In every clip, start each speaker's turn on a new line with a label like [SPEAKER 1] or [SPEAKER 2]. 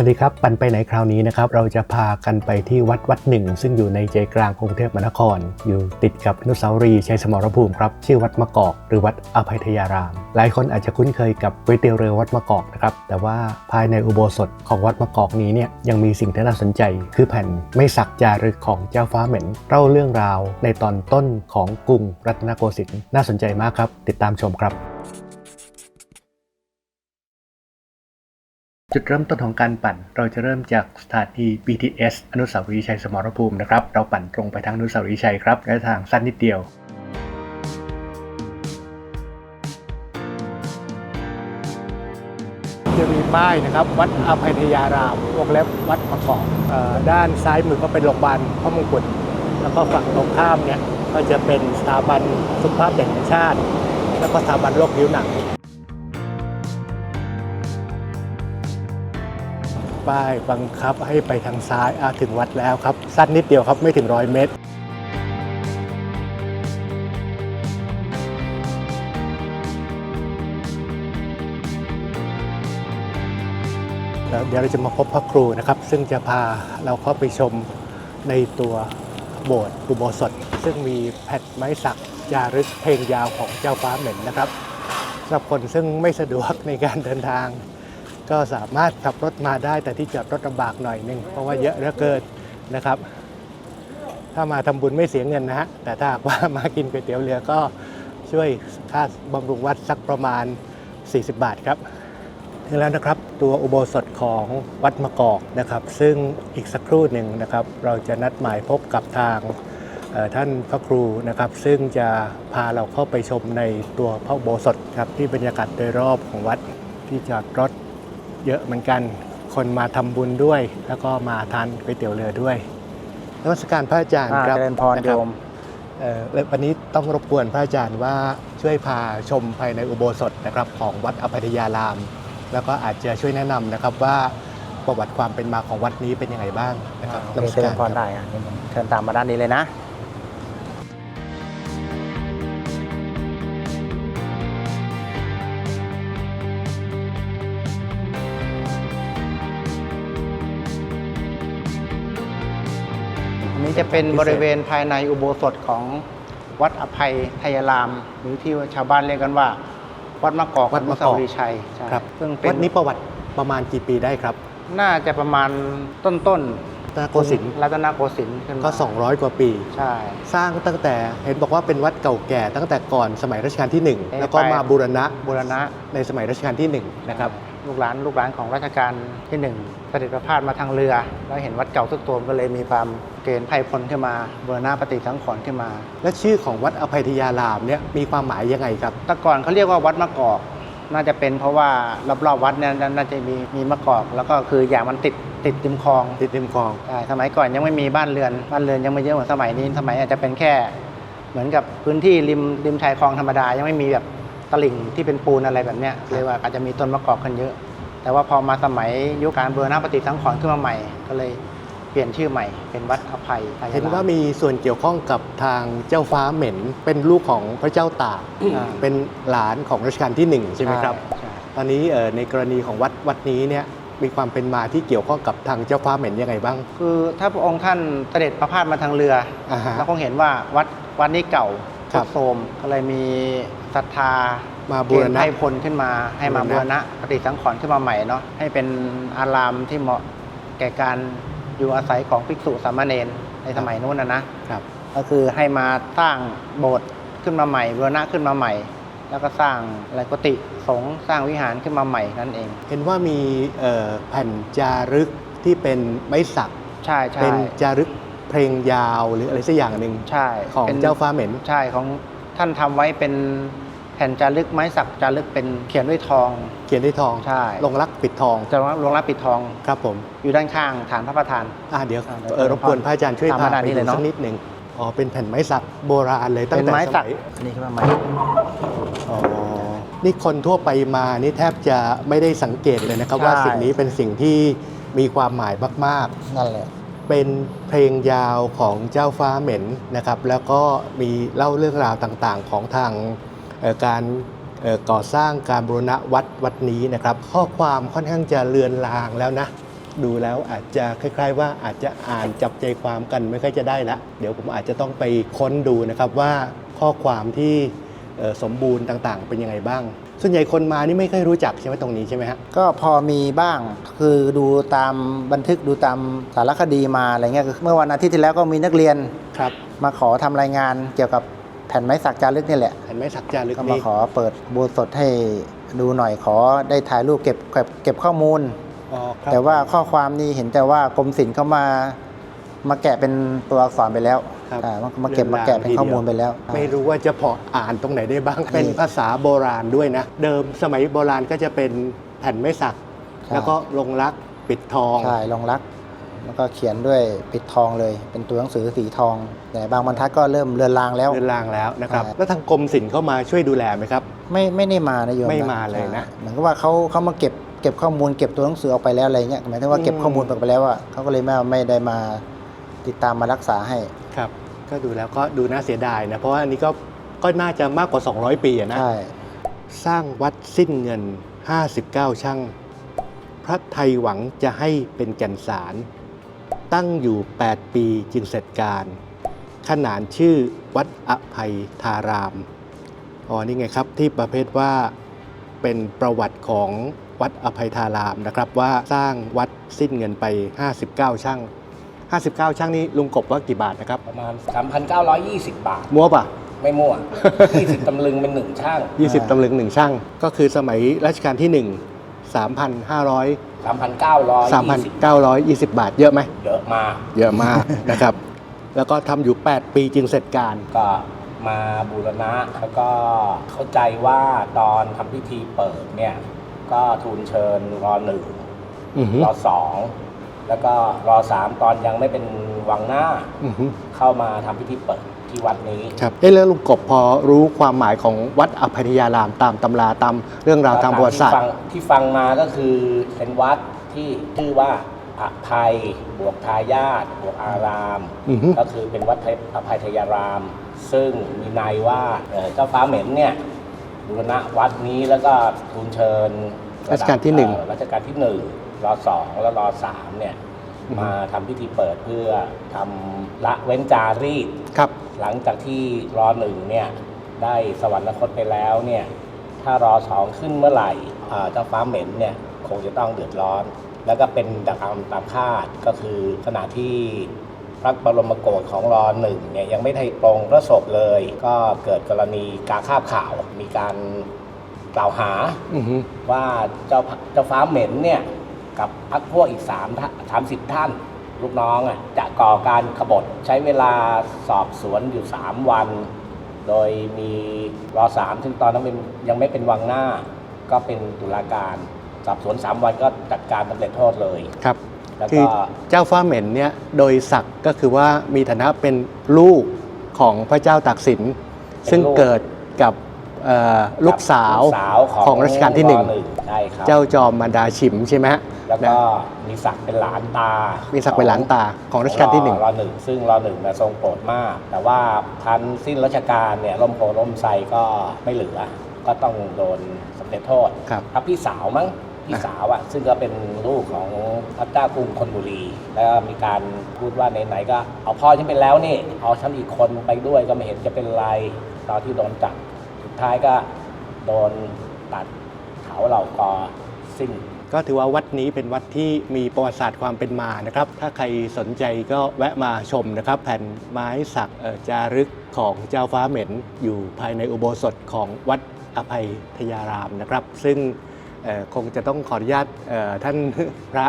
[SPEAKER 1] วัสดีครับ ปันไปไหนคราวนี้นะครับ เราจะพากันไปที่วัดวัดหนึ่ง ซึ่งอยู่ในใจกลางกรุงเทพมหานคร อยู่ติดกับอนุสาวรีย์ชัยสมรภูมิครับ ชื่อวัดมะกอก หรือวัดอภัยทยาราม หลายคนอาจจะคุ้นเคยกับก๋วยเตี๋ยวเรือวัดมะกอกนะครับ แต่ว่าภายในอุโบสถของวัดมะกอกนี้เนี่ยยังมีสิ่งที่น่าสนใจ คือแผ่นไม่สักจารึกของเจ้าฟ้าเหม็นเล่าเรื่องราวในตอนต้นของกรุงรัตนโกสินทร์น่าสนใจมากครับ ติดตามชมครับ จุดเริ่มต้นของการปั่น เราจะเริ่มจากสถานี BTS อนุสาวรีย์ชัยสมรภูมินะครับ เราปั่นตรงไปทางอนุสาวรีย์ชัยครับระยะทางสั้นนิดเดียวจะมีป้ายนะครับ วัดอภัยทยารามวงเล็บวัดมะกอกเอ่อด้านซ้ายมือก็เป็นโรงพยาบาลพระมงกุฎแล้วก็ฝั่งตรงข้ามเนี่ยก็จะเป็นสถาบันสุขภาพแห่งชาติ แล้วก็สถาบันโรคผิวหนัง ป้ายบังคับให้ไปทางซ้ายอะถึงวัดแล้วครับ สั้นนิดเดียวครับไม่ถึงร้อยเมตรแล้วเดี๋ยวเราจะมาพบพระครูนะครับ ซึ่งจะพาเราเข้าไปชมในตัวโบสถ์อุโบสถ ซึ่งมีแผ่นไม้สักจารึกเพลงยาวของเจ้าฟ้าเหม็นนะครับสำหรับคนซึ่งไม่สะดวกในการเดินทาง ก็สามารถขับรถมาได้แต่ที่จอดรถลำบากหน่อยหนึงเพราะว่าเยอะเหลือเกินนะครับ ถ้ามาทำบุญไม่เสียเงินนะฮะแต่ถ้าหากว่ามากินก๋วยเตี๋ยวเรือก็ช่วยค่าบำรุงวัดสักประมาณ 40 บาทครับถึงแล้วนะครับตัวอุโบสถของวัดมะกอกนะครับ ซึ่งอีกสักครู่หนึ่งนะครับ เราจะนัดหมายพบกับทางท่านพระครูนะครับ ซึ่งจะพาเราเข้าไปชมในตัวพระอุโบสถครับที่บรรยากาศโดยรอบของวัดที่จอดรถ เยอะเหมือนกัน คนมาทำบุญด้วย แล้วก็มาทานก๋วยเตี๋ยวเรือด้วยนมัสการพระอาจารย์
[SPEAKER 2] อ่า
[SPEAKER 1] ครับ
[SPEAKER 2] เจริญพร
[SPEAKER 1] นะ
[SPEAKER 2] โย
[SPEAKER 1] คบ
[SPEAKER 2] ม
[SPEAKER 1] เอ่อและวันนี้ต้องรบกวนพระอาจารย์ว่าช่วยพาชมภายในอุโบสถนะครับของวัดอภัยทยาราม แล้วก็อาจจะช่วยแนะนำนะครับว่าประวัติความเป็นมาของวัดนี้เป็นยังไงบ้างนะครับ
[SPEAKER 2] โอเคเจริญพรได้อะนี่ผมเชิญตามมาด้านนี้เลยนะ นนี้จะเป็นบริเวณภายในอุโบสถของวัดอภัยทยาราม หรือที่ชาวบ้านเรียกกันว่า วัดมะกอก
[SPEAKER 1] วัดมะกอก
[SPEAKER 2] นุสาวรีย์ชัยใช่
[SPEAKER 1] ครับ
[SPEAKER 2] ซึ่งเป็น
[SPEAKER 1] วัดนี้ประวัติประมาณกี่ปีได้ครับ
[SPEAKER 2] น่าจะประมาณต้นต้น
[SPEAKER 1] รัตนโกสินทร์
[SPEAKER 2] รัตนโกสินทร์ขึ้นมา
[SPEAKER 1] ก็ 200 กว่าปี
[SPEAKER 2] ใช่
[SPEAKER 1] สร้างตั้งแต่เห็นบอกว่าเป็นวัดเก่าแก่ตั้งแต่ก่อนสมัยรัชกาลที่ 1 แล้วก็มาบูรณะ
[SPEAKER 2] บูรณะ
[SPEAKER 1] ในสมัยรัชกาลที่1นะครับ
[SPEAKER 2] ลูกหลานลูกหลานของรัชกาลที่หนึ่งเสด็จประพาสมาทางเรือ แล้วเห็นวัดเก่าทุกตัวก็เลยมีความเกณฑ์ไพร่พลขึ้นมาบูรณะปฏิสังขรณ์ขึ้นมา
[SPEAKER 1] และชื่อของวัดอภัยทยารามเนี่ยมีความหมายยังไงครับ
[SPEAKER 2] แต่ก่อนเขาเรียกว่าวัดมะกอกน่าจะเป็นเพราะว่ารอบๆวัดเนี่ยน่าจะมีมีมะกอก แล้วก็คืออย่างมันติดติดริมคลอง
[SPEAKER 1] ติดริมคลอง
[SPEAKER 2] ใช่สมัยก่อนยังไม่มีบ้านเรือน บ้านเรือนยังไม่เยอะเหมือนสมัยนี้ สมัยอาจจะเป็นแค่ เหมือนกับพื้นที่ริมริมชายคลองธรรมดายังไม่มีแบบ ตลิ่งที่เป็นปูนอะไรแบบเนี้ยเลยว่าอาจจะมีต้นมะกอกกันเยอะ แต่ว่าพอมาสมัยยุคการบูรณะปฏิสังขรณ์ขึ้นมาใหม่ ก็เลยเปลี่ยนชื่อใหม่ เป็นวัดอภัยไทยรม
[SPEAKER 1] เห็นว่ามีส่วนเกี่ยวข้องกับทางเจ้าฟ้าเหม็น เป็นลูกของพระเจ้าตาก
[SPEAKER 2] อ่า
[SPEAKER 1] เป็นหลานของรัชกาลที่หนึ่งใช่ไหมครับ
[SPEAKER 2] ใช่
[SPEAKER 1] ตอนนี้เอ่อในกรณีของวัดวัดนี้เนี่ยมีความเป็นมาที่เกี่ยวข้องกับทางเจ้าฟ้าเหม็นยังไงบ้าง
[SPEAKER 2] คือถ้าพระองค์ท่านเสด็จประพาสมาทางเรือ
[SPEAKER 1] อ่าฮะ
[SPEAKER 2] แล้วคงเห็นว่าวัดวัดนี้เก่า
[SPEAKER 1] ครั
[SPEAKER 2] ทุ
[SPEAKER 1] บ
[SPEAKER 2] ดโทรมก็เลยมีศรัทธา
[SPEAKER 1] มาบูรณะ
[SPEAKER 2] เกณฑ์ให้พลขึ้นมาให้มา
[SPEAKER 1] บู
[SPEAKER 2] บู
[SPEAKER 1] ร
[SPEAKER 2] ร
[SPEAKER 1] ณะ
[SPEAKER 2] ณะปฏิสังขรณ์ขึ้นมาใหม่เนาะให้เป็นอารามที่เหมาะแก่การอยู่อาศัยของภิกษุสามเณรในสมัยนู้นนะนะ ครับ ก็คือให้มาสร้างโบสถ์ขึ้นมาใหม่บูรณะขึ้นมาใหม่ แล้วก็สร้างอะไรกุฏิสงฆ์สร้างวิหารขึ้นมาใหม่นั่นเอง
[SPEAKER 1] เห็นว่ามีเอ่อแผ่นจารึกที่เป็นไม้สัก
[SPEAKER 2] ใช่ใช่
[SPEAKER 1] เป็นจารึก เพลงยาวหรืออะไรสักอย่างหนึ่ง
[SPEAKER 2] ใช่
[SPEAKER 1] ของ
[SPEAKER 2] ป็น
[SPEAKER 1] เจ้าฟ้าเหม็น
[SPEAKER 2] ใช่ของท่านทำไว้เป็นแผ่นจารึกไม้สักจารึกเป็นเขียนด้วยทอง
[SPEAKER 1] เขียนด้วยทอง
[SPEAKER 2] ใช่
[SPEAKER 1] ลงรักปิดทอง
[SPEAKER 2] จะลงรับปิดทอง
[SPEAKER 1] ครับผม
[SPEAKER 2] อยู่ด้านข้างฐานพระประธาน
[SPEAKER 1] อ่าเดี๋ยว
[SPEAKER 2] อ่าเดี๋ยว
[SPEAKER 1] เอ่อรบกวนพระอาจารย์ช่วย
[SPEAKER 2] ตาม
[SPEAKER 1] พา
[SPEAKER 2] มาด้าน
[SPEAKER 1] ไป
[SPEAKER 2] นี้
[SPEAKER 1] ดู
[SPEAKER 2] เลยเนอะ
[SPEAKER 1] สักนิดหนึ่งอ๋อเป็นแผ่นไม้สักโบราณเลยตั้ง
[SPEAKER 2] เป็น
[SPEAKER 1] แต่
[SPEAKER 2] ไม้
[SPEAKER 1] ส
[SPEAKER 2] สัก
[SPEAKER 1] มัย
[SPEAKER 2] อันนี้ขึ้นมาใหม่
[SPEAKER 1] อ๋อนี่คนทั่วไปมานี่แทบจะไม่ได้สังเกตเลยนะครับ
[SPEAKER 2] ใช่
[SPEAKER 1] ว่าสิ่งนี้เป็นสิ่งที่มีความหมายมาก
[SPEAKER 2] นั่นแหละ
[SPEAKER 1] ๆ เป็นเพลงยาวของเจ้าฟ้าเหม็นนะครับ แล้วก็มีเล่าเรื่องราวต่างๆ ของทางการก่อสร้างการบูรณะวัดวัดนี้นะครับ ข้อความค่อนข้างจะเลือนลางแล้วนะ ดูแล้วอาจจะคล้าย ๆ ว่าอาจจะอ่านจับใจความกันไม่ค่อยจะได้ละเดี๋ยวผมอาจจะต้องไปค้นดูนะครับว่าข้อความที่สมบูรณ์ต่างๆ เป็นยังไงบ้าง ส่วนใหญ่คนมานี่ไม่ค่อยรู้จักใช่ไหมตรงนี้ใช่ไหมฮะ
[SPEAKER 2] ก็พอมีบ้างคือดูตามบันทึกดูตามสารคดีมาอะไรเงี้ยคือเมื่อวันอาทิตย์ที่แล้วก็มีนักเรียน
[SPEAKER 1] ครับ
[SPEAKER 2] มาขอทำรายงานเกี่ยวกับแผ่นไม้สักจารึกนี่แหละ
[SPEAKER 1] เห็นไหมสักจารึก
[SPEAKER 2] ก็มา
[SPEAKER 1] นี้
[SPEAKER 2] ขอเปิดโบสถ์ให้ดูหน่อยขอได้ถ่ายรูปเก็บเก็บเก็บข้อมูล
[SPEAKER 1] อ๋อครับ
[SPEAKER 2] แต่ว่าข้อความนี่เห็นแต่ว่ากรมศิลป์เขามามาแกะเป็นตัวอักษรไปแล้ว
[SPEAKER 1] ครับ
[SPEAKER 2] อ่ามามาเก็บมาแกะเป็นข้อมูลไปแล้ว
[SPEAKER 1] ไม่รู้ว่าจะพออ่านตรงไหนได้บ้าง เป็นภาษาโบราณด้วยนะ เดิมสมัยโบราณก็จะเป็นแผ่นไม้สัก แล้วก็ลงรักปิดทอง
[SPEAKER 2] ใช่รองรักแล้วก็เขียนด้วยปิดทองเลย เป็นตัวหนังสือสีทอง แต่บางบรรทัดก็เริ่มเลือนลางแล้ว
[SPEAKER 1] เรือนรางแล้วนะครับ
[SPEAKER 2] ใช่
[SPEAKER 1] แล้วทางกรมศิลป์เข้ามาช่วยดูแลไหมครับ
[SPEAKER 2] ไม่ไม่ได้มานะโยม
[SPEAKER 1] ไม่มาเลยนะ
[SPEAKER 2] ใช่เหมือนกับว่าเขาเขามาเก็บเก็บข้อมูลเก็บตัวหนังสือออกไปแล้วอะไรเงี้ยหมายถึงว่าเก็บ
[SPEAKER 1] อืม
[SPEAKER 2] ข้อมูลออกไปแล้วอะเขาก็เลยไม่ไม่ได้มา ติดตามมารักษาให้
[SPEAKER 1] ครับ ก็ดูแล้วก็ดูน่าเสียดายนะ เพราะว่าอันนี้ก็ก็น่าจะมากกว่า 200 ปีอะนะ
[SPEAKER 2] ใช่
[SPEAKER 1] สร้างวัดสิ้นเงิน 59 ช่าง พระไทยหวังจะให้เป็นแก่นสาร ตั้งอยู่ 8 ปีจึงเสร็จการ ขนานชื่อวัดอภัยทาราม อ๋อ นี่ไงครับที่ประเภทว่าเป็นประวัติของวัดอภัยทารามนะครับว่าสร้างวัดสิ้นเงินไป 59 ช่าง 59ช่างนี่ลุงกบว่ากี่บาทนะครับ
[SPEAKER 3] ประมาณ 3,920 บาท
[SPEAKER 1] มัวป่ะ
[SPEAKER 3] ไม่มั่ว 20 ตำลึงเป็นหนึ่งช่าง
[SPEAKER 1] 20 ตำลึงหนึ่งช่าง ก็คือสมัยรัชกาลที่ 1 3,500
[SPEAKER 3] 3,920
[SPEAKER 1] 3,920 บาทเยอะไหม
[SPEAKER 3] เยอะมาก
[SPEAKER 1] เยอะมากนะครับ แล้วก็ทำอยู่ 8 ปีจึงเสร็จการ
[SPEAKER 3] ก็มาบูรณะแล้วก็เข้าใจว่าตอนทำพิธีเปิดเนี่ย ก็ทูลเชิญรอหนึ่ง
[SPEAKER 1] อือฮึ
[SPEAKER 3] รอสอง แล้วก็รอสามตอนยังไม่เป็นวังหน้า
[SPEAKER 1] อือฮึ
[SPEAKER 3] เข้ามาทำพิธีเปิดที่วัดนี้
[SPEAKER 1] ครับเอ๊ะแล้วลุงกบพอรู้ความหมายของวัดอภัยทยารามตามตำราตามเรื่องราวทางประวัติศาสต
[SPEAKER 3] ที่ฟั
[SPEAKER 1] ร์
[SPEAKER 3] งที่ฟังมาก็คือเป็นวัดที่ชื่อว่าอภัยบวกทายาทบวกอาราม
[SPEAKER 1] อือฮึ
[SPEAKER 3] ก็คือเป็นวัดอภัยทยาราม ซึ่งมีนายว่าเอ่อเจ้าฟ้าเหม็นเนี่ยบูรณะวัดนี้แล้วก็ทูลเชิญ
[SPEAKER 1] รัชกาลที่หนึ่ง
[SPEAKER 3] เอ่อรัชกาลที่หนึ่ง รอสองแล้วรอสามเนี่ย
[SPEAKER 1] อือฮึ
[SPEAKER 3] มาทำพิธีเปิดเพื่อทำละเว้นจารีต
[SPEAKER 1] ครับ
[SPEAKER 3] หลังจากที่รอหนึ่งเนี่ยได้สวรรคตไปแล้วเนี่ยถ้ารอสองขึ้นเมื่อไหร่อ่าเจ้าฟ้าเหม็นเนี่ยคงจะต้องเดือดร้อน แล้วก็เป็นดังตามคาดก็คือขณะที่พระบรมโกศของรอหนึ่งเนี่ยยังไม่ได้ปรงพระศพเลย ก็เกิดกรณีกาคาบข่าวมีการกล่าวหา
[SPEAKER 1] อือฮึ
[SPEAKER 3] ว่าเจ้าเจ้าฟ้าเหม็นเนี่ย กับพักพวกอีกสามสามสิบท่าน ลูกน้องอะจะก่อการขบฏใช้เวลาสอบสวนอยู่ 3 วัน โดยมีรอสามซึ่งตอนนั้นเป็นยังไม่เป็นวังหน้า ก็เป็นตุลาการ สอบสวน 3 วันก็จัดการสำเร็จโทษเลย
[SPEAKER 1] ครับ
[SPEAKER 3] แล้ว
[SPEAKER 1] คือ
[SPEAKER 3] ก็
[SPEAKER 1] เจ้าฟ้าเหม็นเนี่ยโดยศักดิ์ก็คือว่ามีฐานะเป็นลูกของพระเจ้าตากสิน ซึ่งเกิดกับเอ่อลูกสาว
[SPEAKER 3] ลูกสาวของ
[SPEAKER 1] ของรัชกาลที่หนึ่ง
[SPEAKER 3] รใช่ครับ
[SPEAKER 1] เจ้าจอมมารดาฉิมใช่ไหมฮะ
[SPEAKER 3] แล้วก็มีศักดิ์เป็นหลานตา
[SPEAKER 1] มี
[SPEAKER 3] มี
[SPEAKER 1] ศักดิ์เป็นหลานตาของรัชกาลที่หนึ่ง
[SPEAKER 3] รอหนึ่งซึ่งรอหนึ่งนะทรงโปรดมาก แต่ว่าทันสิ้นรัชกาลเนี่ยล่มโพล่มไทรก็ไม่เหลือ ก็ต้องโดนสำเร็จโทษ
[SPEAKER 1] ครับ
[SPEAKER 3] ครับพี่สาวมั้งพี่สาวอะซึ่งก็เป็นลูกของพระเจ้ากรุงธนบุรี แล้วก็มีการพูดว่าไหนๆก็ เอาพ่อฉันไปแล้วนี่เอาฉันอีกคนไปด้วยก็ไม่เห็นจะเป็นไรตอนที่โดนจับสุดท้ายก็โดนตัดเขาเหล่ากอสิ้น
[SPEAKER 1] ก็ถือว่าวัดนี้เป็นวัดที่มีประวัติศาสตร์ความเป็นมานะครับ ถ้าใครสนใจก็แวะมาชมนะครับ แผ่นไม้สักจารึกของเจ้าฟ้าเหม็น อยู่ภายในอุโบสถของวัดอภัยทยารามนะครับ ซึ่งคงจะต้องขออนุญาตท่านพระ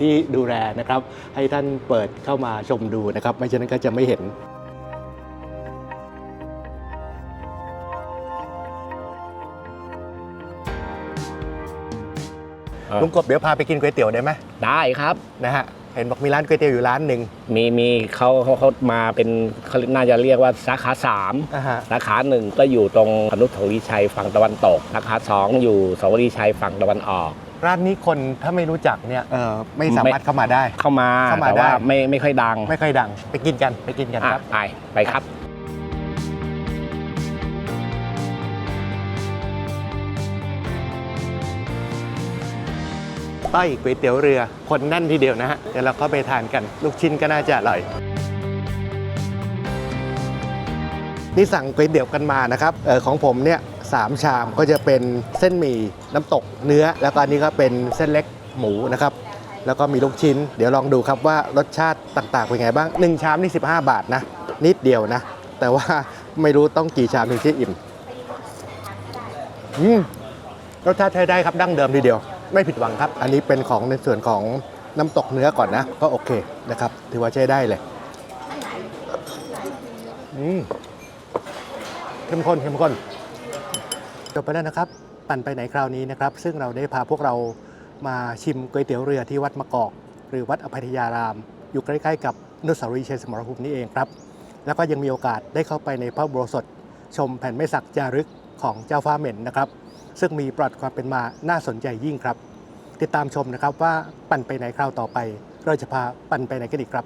[SPEAKER 1] ที่ดูแลนะครับ ให้ท่านเปิดเข้ามาชมดูนะครับ ไม่ฉะนั้นก็จะไม่เห็น
[SPEAKER 3] อะ
[SPEAKER 1] ลุงกบเดี๋ยวพาไปกินก๋วยเตี๋ยวได้ไหม
[SPEAKER 3] ได้ครับ
[SPEAKER 1] นะฮะเห็นบอกมีร้านก๋วยเตี๋ยวอยู่ร้านหนึ่ง
[SPEAKER 3] มีมีเขาเขาเขามาเป็นเขาน่าจะเรียกว่าสาขาสาม
[SPEAKER 1] อ่าฮะ
[SPEAKER 3] สาขาหนึ่งก็อยู่ตรงอนุสาวรีย์ชัยฝั่งตะวันตกสาขาสองอยู่สาวรีย์ชัยฝั่งตะวันออก
[SPEAKER 1] ร้านนี้คนถ้าไม่รู้จักเนี่ยเอ่อไม่สามารถเข้ามาได้
[SPEAKER 3] เข้ามา
[SPEAKER 1] เข้ามา
[SPEAKER 3] แต่ว่า
[SPEAKER 1] ได้
[SPEAKER 3] ไม่ไม่ค่อยดัง
[SPEAKER 1] ไม่ค่อยดังไปกินกันไปกินกัน
[SPEAKER 3] อะ
[SPEAKER 1] ครับ
[SPEAKER 3] ไปไปครับ
[SPEAKER 1] ต้อยก๋วยเตี๋ยวเรือ คนแน่นทีเดียวนะฮะ เดี๋ยวเราเข้าไปทานกัน ลูกชิ้นก็น่าจะอร่อย นี่สั่งก๋วยเตี๋ยวกันมานะครับออของผมเนี่ยสามชามก็จะเป็นเส้นหมี่น้ำตกเนื้อ แล้วก็อันนี้ก็เป็นเส้นเล็กหมูนะครับแล้วก็มีลูกชิ้น เดี๋ยวลองดูครับว่ารสชาติต่าง ๆ เป็นไงบ้าง 1 ชามนี่ 15 บาทนะ นิดเดียวนะ แต่ว่าไม่รู้ต้องกี่ชามถึงจะอิ่ม อืม รสชาติใช้ได้ครับดั้งเดิมทีเดียว ไม่ผิดหวังครับ อันนี้เป็นของในส่วนของน้ำตกเนื้อก่อนนะ ก็โอเคนะครับ ถือว่าใช้ได้เลยอืมเข้มข้นเข้มข้นจบไปแล้วนะครับ ปั่นไปไหนคราวนี้นะครับ ซึ่งเราได้พาพวกเรามาชิมก๋วยเตี๋ยวเรือที่วัดมะกอก หรือวัดอภัยทยาราม อยู่ใกล้ๆกับนุสาวรีย์ชัยสมรภูมินี่เองครับ แล้วก็ยังมีโอกาสได้เข้าไปในพระอุโบสถชมแผ่นไม้สักจารึกของเจ้าฟ้าเหม็นนะครับ ซึ่งมีประวัติความเป็นมาน่าสนใจยิ่งครับ ติดตามชมนะครับว่าปั่นไปไหนคราวต่อไป เราจะพาปั่นไปไหนกันอีกครับ